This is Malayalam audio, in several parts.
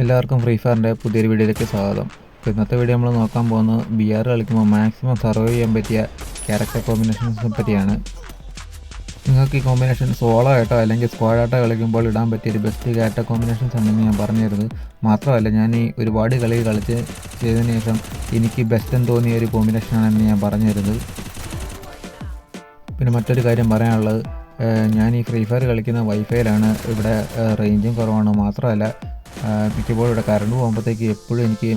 എല്ലാവർക്കും ഫ്രീ ഫയറിന്റെ പുതിയൊരു വീഡിയോയിലേക്ക് സ്വാഗതം. ഇന്നത്തെ വീഡിയോ നമ്മൾ നോക്കാൻ പോകുന്നത് ബി ആർ കളിക്കുമ്പോൾ മാക്സിമം സർവൈവ് ചെയ്യാൻ പറ്റിയ ക്യാരക്ടർ കോമ്പിനേഷൻസിനെ പറ്റിയാണ്. നിങ്ങൾക്ക് ഈ കോമ്പിനേഷൻ സോളോ ആയിട്ടോ അല്ലെങ്കിൽ സ്ക്വാഡ് ആയിട്ടോ കളിക്കുമ്പോൾ ഇടാൻ പറ്റിയ ഒരു ബെസ്റ്റ് ക്യാരക്ടർ കോമ്പിനേഷൻസ് ആണെന്ന് ഞാൻ പറഞ്ഞു തരുന്നത് മാത്രമല്ല ഞാൻ ഈ ഒരുപാട് കളി കളിച്ച് ചെയ്തതിന് ശേഷം എനിക്ക് ബെസ്റ്റ് എന്ന് തോന്നിയ ഒരു കോമ്പിനേഷൻ കോമ്പിനേഷനാണെന്ന് ഞാൻ പറഞ്ഞു തരുന്നത് പിന്നെ മറ്റൊരു കാര്യം പറയാനുള്ളത് ഞാൻ ഈ ഫ്രീ ഫയർ കളിക്കുന്ന വൈഫൈയിലാണ് ഇവിടെ റേഞ്ചും കുറവാണ്. മാത്രമല്ല മിക്കപ്പോഴും ഇവിടെ കറണ്ട് പോകുമ്പോഴത്തേക്ക് എപ്പോഴും എനിക്ക്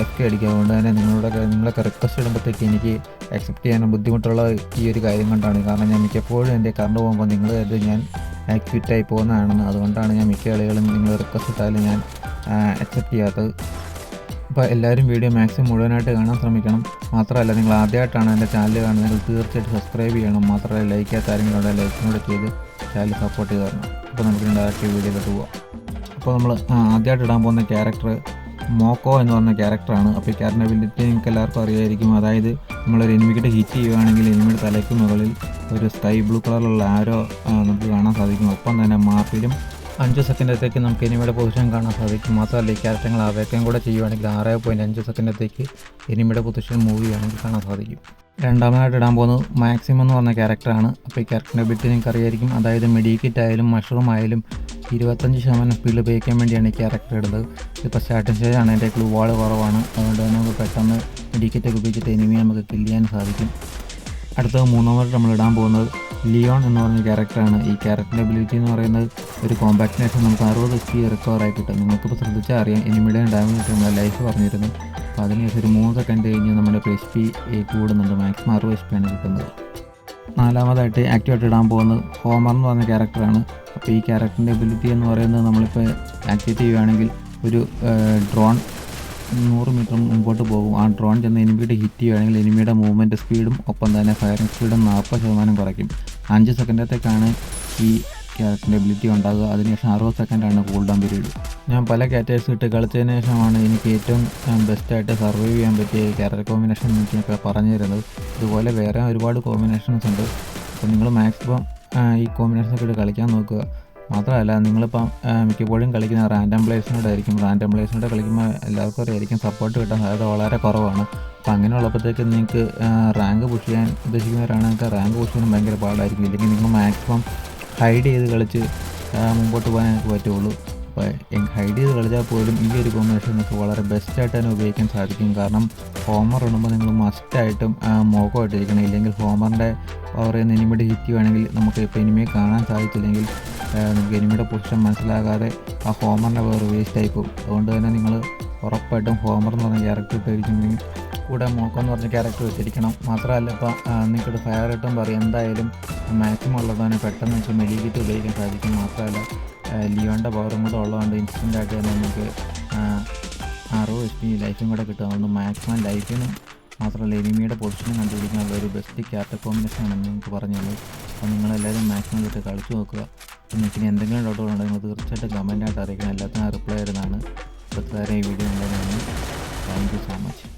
എഫ് കെ അടിക്കുക അതുകൊണ്ട് തന്നെ നിങ്ങളുടെ നിങ്ങളൊക്കെ റിക്വസ്റ്റ് ഇടുമ്പോഴത്തേക്ക് എനിക്ക് അക്സെപ്റ്റ് ചെയ്യാൻ ബുദ്ധിമുട്ടുള്ള ഈ ഒരു കാര്യം കൊണ്ടാണ്. കാരണം ഞാൻ മിക്കപ്പോഴും എന്റെ കറണ്ട് പോകുമ്പോൾ നിങ്ങൾ ഇത് ഞാൻ ക്വിറ്റായി പോകുന്നതാണെന്ന്. അതുകൊണ്ടാണ് ഞാൻ മിക്ക കളികളും നിങ്ങൾ റിക്വസ്റ്റ് ഇട്ടാലും ഞാൻ അക്സെപ്റ്റ് ചെയ്യാത്തത്. അപ്പോൾ എല്ലാവരും വീഡിയോ മാക്സിമം മുഴുവനായിട്ട് കാണാൻ ശ്രമിക്കണം. മാത്രമല്ല നിങ്ങൾ ആദ്യമായിട്ടാണ് എന്റെ ചാനൽ കാണുന്നത്. തീർച്ചയായിട്ടും സബ്സ്ക്രൈബ് ചെയ്യണം. മാത്രമല്ല ലൈക്ക് ആ ആരെങ്കിലും ലൈക്കും കൂടെ ചെയ്ത് ചാനൽ സപ്പോർട്ട് ചെയ്ത് തരണം. അപ്പോൾ നമുക്ക് ഡയറക്റ്റ് വീഡിയോയിലോട്ട് പോവാം. അപ്പോൾ നമ്മൾ ആദ്യമായിട്ട് ഇടാൻ പോകുന്ന ക്യാരക്ടർ മോക്കോ എന്ന് പറഞ്ഞ ക്യാരക്ടറാണ് അപ്പോൾ ഈ ക്യാരക്ടറിന്റെ അബിലിറ്റി നിങ്ങൾക്ക് എല്ലാവർക്കും അറിയായിരിക്കും. അതായത് നമ്മളൊരു എനിമിക്കിട്ട് ഹിറ്റ് ചെയ്യുകയാണെങ്കിൽ എനിമിയുടെ തലയ്ക്ക് മുകളിൽ ഒരു സ്കൈ ബ്ലൂ കളറിലുള്ള ആരോ നമുക്ക് കാണാൻ സാധിക്കും. ഒപ്പം തന്നെ മാപ്പിലും അഞ്ച് സെക്കൻഡത്തേക്ക് നമുക്ക് എനിമിയുടെ പൊസിഷൻ കാണാൻ സാധിക്കും. മാത്രമല്ല ഈ ക്യാരക്ടറുകൾ അവയ്ക്കും കൂടെ ചെയ്യുവാണെങ്കിൽ ആറ് പോയിന്റ് അഞ്ച് സെക്കൻഡത്തേക്ക് എനിമിയുടെ പൊസിഷൻ മൂവ് ചെയ്യുകയാണെങ്കിൽ കാണാൻ സാധിക്കും. രണ്ടാമതായിട്ട് ഇടാൻ പോകുന്നത് മാക്സിമം എന്ന് പറഞ്ഞ ക്യാരക്ടറാണ് അപ്പോൾ ഈ ക്യാരക്ടറിന്റെ ബിറ്റ് നിങ്ങൾക്ക് അറിയായിരിക്കും. അതായത് മെഡിക്കിറ്റ് ആയാലും മഷ്റൂം ആയാലും ഇരുപത്തഞ്ച് ശതമാനം സ്പീഡ് ഉപയോഗിക്കാൻ വേണ്ടിയാണ് ഈ ക്യാരക്ടർ ഇടുന്നത്. ഇപ്പോൾ സ്റ്റാർട്ടിംഗ് സ്റ്റേജാണ് എന്റെ ക്ലൂ വാൾ കുറവാണ്. അതുകൊണ്ട് തന്നെ നമുക്ക് പെട്ടെന്ന് മെഡിക്കറ്റൊക്കെ ഉപയോഗിച്ചിട്ട് എനിമിയെ നമുക്ക് കില്ല് ചെയ്യാൻ സാധിക്കും. അടുത്തത് മൂന്നാമത് നമ്മൾ ഇടാൻ പോകുന്നത് ലിയോൺ എന്ന് പറഞ്ഞ ക്യാരക്ടറാണ് ഈ ക്യാരക്ടറിന്റെ അബിലിറ്റി എന്ന് പറയുന്നത് ഒരു കോമ്പാക്റ്റിനേഷൻ നമുക്ക് അറുപത് എസ് പി റിക്കവർ ആയി കിട്ടും. നിങ്ങൾക്കിപ്പോൾ ശ്രദ്ധിച്ചാൽ അറിയാം എനിമിയുടെ ഡാമേജ് കിട്ടുന്ന ലൈഫ് പറഞ്ഞിരുന്നു. അപ്പോൾ അതിനുശേഷം ഒരു മൂന്ന് സെക്കൻഡ് കഴിഞ്ഞ് നമ്മുടെ എസ് പി കൂടുന്നുണ്ട്. മാക്സിമം അറുപത് എസ് പി ആണ് കിട്ടുന്നത്. നാലാമതായിട്ട് ആക്ടിവേറ്റ് ഇടാൻ പോകുന്നത് ഹോമർ എന്ന് പറഞ്ഞ ക്യാരക്ടറാണ് അപ്പോൾ ഈ ക്യാരക്ടറിന്റെ എബിലിറ്റി എന്ന് പറയുന്നത് നമ്മളിപ്പോൾ ആക്ടിവേറ്റ് ചെയ്യുകയാണെങ്കിൽ ഒരു ഡ്രോൺ നൂറ് മീറ്റർ മുമ്പോട്ട് പോകും. ആ ഡ്രോൺ ചെന്ന് എനിമിയുടെ ഹിറ്റ് ചെയ്യുകയാണെങ്കിൽ എനിമിയുടെ മൂവ്മെന്റ് സ്പീഡും ഒപ്പം തന്നെ ഫയറിംഗ് സ്പീഡും നാൽപ്പത് ശതമാനം കുറയ്ക്കും. അഞ്ച് സെക്കൻഡത്തേക്കാണ് ഈ ക്യാരക്ടറിന്റെ എബിലിറ്റി ഉണ്ടാകുക അതിനുശേഷം അറുപത് സെക്കൻഡാണ് കൂൾ ഡൗൺ പീരീഡ് ഞാൻ പല കാറ്റേഴ്സ് ഇട്ട് കളിച്ചതിന് ശേഷമാണ് എനിക്ക് ഏറ്റവും ബെസ്റ്റായിട്ട് സർവൈവ് ചെയ്യാൻ പറ്റിയ ക്യാരക്ടർ കോമ്പിനേഷൻ എനിക്കൊക്കെ പറഞ്ഞു തരുന്നത് ഇതുപോലെ വേറെ ഒരുപാട് കോമ്പിനേഷൻസ് ഉണ്ട്. അപ്പോൾ നിങ്ങൾ മാക്സിമം ഈ കോമ്പിനേഷനൊക്കെ ഇട്ട് കളിക്കാൻ നോക്കുക. മാത്രമല്ല നിങ്ങളിപ്പം മിക്കപ്പോഴും കളിക്കുന്ന റാൻഡം പ്ലേസിനോട് ആയിരിക്കും. റാൻഡം പ്ലേസിനോട് കളിക്കുമ്പോൾ എല്ലാവർക്കും അറിയായിരിക്കും സപ്പോർട്ട് കിട്ടാൻ സാധ്യത വളരെ കുറവാണ്. അപ്പോൾ അങ്ങനെ ഉള്ളപ്പോഴത്തേക്ക് നിങ്ങൾക്ക് റാങ്ക് പുഷ് ചെയ്യാൻ ഉദ്ദേശിക്കുന്നവരാണെങ്കിൽ റാങ്ക് പുഷ് ചെയ്യാൻ ഭയങ്കര പാടായിരിക്കും. ഇല്ലെങ്കിൽ നിങ്ങൾ മാക്സിമം ഹൈഡ് ചെയ്ത് കളിച്ച് മുമ്പോട്ട് പോകാൻ എനിക്ക് പറ്റുള്ളൂ. ഹൈഡ് ചെയ്ത് കളിച്ചാൽ പോലും ഈ ഒരു കോമ്പിനേഷൻ നിങ്ങൾക്ക് വളരെ ബെസ്റ്റായിട്ട് തന്നെ ഉപയോഗിക്കാൻ സാധിക്കും. കാരണം ഹോമർ ഇടുമ്പോൾ നിങ്ങൾ മസ്റ്റായിട്ടും മോക്കോ ഇട്ടിരിക്കണം. ഇല്ലെങ്കിൽ ഹോമറിന്റെ പവർ ചെയ്യുന്ന എനിമിയുടെ ഹിറ്റ് വേണമെങ്കിൽ നമുക്ക് ഇപ്പോൾ എനിമിയെ കാണാൻ സാധിച്ചില്ലെങ്കിൽ നമുക്ക് എനിമിയുടെ പൊസിഷൻ മനസ്സിലാകാതെ ആ ഹോമറിന്റെ പവർ വേസ്റ്റ് ആയി പോകും. അതുകൊണ്ട് തന്നെ നിങ്ങൾ ഉറപ്പായിട്ടും ഹോമർ എന്ന് പറഞ്ഞ ക്യാരക്ടർ ഇട്ടിരിക്കുന്നെങ്കിൽ കൂടെ മോക്കം എന്ന് പറഞ്ഞ ക്യാരക്ടർ വെച്ചിരിക്കണം. മാത്രമല്ല ഇപ്പോൾ നിങ്ങൾക്കൊരു ഫയർ ഇട്ടും പറയും എന്തായാലും മാക്സിമം ഉള്ളതാണ് പെട്ടെന്ന് വെച്ചാൽ മെഡിക്കിറ്റ് ഉപയോഗിക്കാൻ സാധിക്കും. മാത്രമല്ല ലിയോന്റെ പവറും കൂടെ ഉള്ളതുകൊണ്ട് ഇൻസ്റ്റന്റ് ആയിട്ട് തന്നെ നമുക്ക് അറുപത് എച്ച് പി ലൈഫും കൂടെ കിട്ടും. അതുകൊണ്ട് മാക്സിമം ലൈഫിനും മാത്രമല്ല എനിമിയുടെ പൊസിഷനും കണ്ടുപിടിക്കാനുള്ള ഒരു ബെസ്റ്റ് ക്യാരക്ടർ കോമ്പിനേഷൻ ആണെന്ന് നിങ്ങൾക്ക് പറഞ്ഞുള്ളത് അപ്പോൾ നിങ്ങളെല്ലാവരും മാക്സിമം ഇതൊക്കെ കളിച്ചു നോക്കുക. നിങ്ങൾക്ക് ഇനി എന്തെങ്കിലും ഡൗട്ടുകളുണ്ടെങ്കിൽ നിങ്ങൾ തീർച്ചയായിട്ടും കമന്റായിട്ട് അറിയിക്കണം. എല്ലാത്തിനും റിപ്ലൈ വരുന്നതാണ് ഇപ്പോഴത്തെ ഈ വീഡിയോ ഉണ്ടായിരുന്നു താങ്ക് യു സോ മച്ച്